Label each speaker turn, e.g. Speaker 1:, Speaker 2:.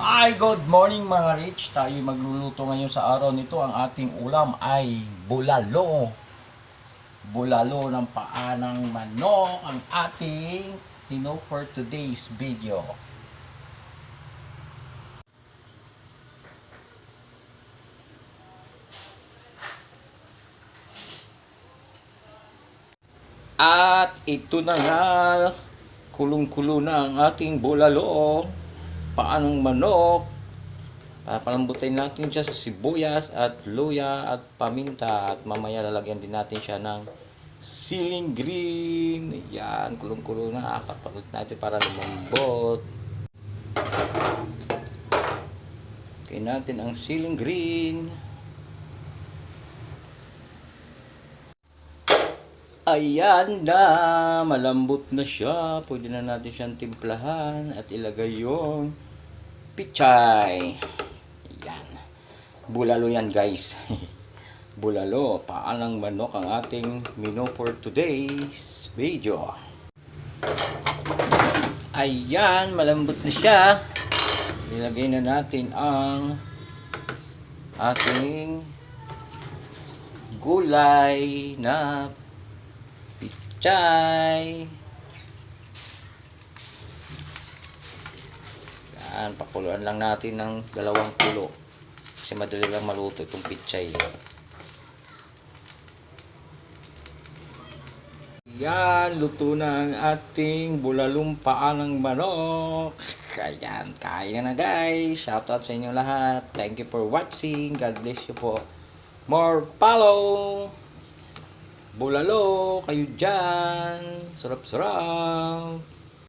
Speaker 1: Hi, good morning mga Rich. Tayo magluluto ngayon sa araw nito. Ang ating ulam ay bulalo. Bulalo ng paa ng manok. Ang ating tino for today's video. At ito na nga, kulong-kulo na ang ating bulalo. Paanong manok. Papalambutin natin siya sa sibuyas at luya at paminta. At mamaya lalagyan din natin siya ng siling green. Yan, kulong-kulo na. Kapalit natin para lumambot. Kaya natin ang siling green. Ayan na, malambot na siya. Pwede na natin siyang timplahan at ilagay yung pichay. Ayan. Bulalo yan guys. Bulalo, paalang manok ang ating menu for today's video. Ayan, malambot na siya. Ilagay na natin ang ating gulay na pichay. Yan, pakuluan lang natin ng dalawang kulo. Kasi madali lang maluto itong pichay. Yan, luto na ang ating bulalong paa ng manok. Ayan, kain na na guys. Shoutout sa inyo lahat. Thank you for watching. God bless you po. More follow! Bulalo, kayo dyan. Sarap-sarap.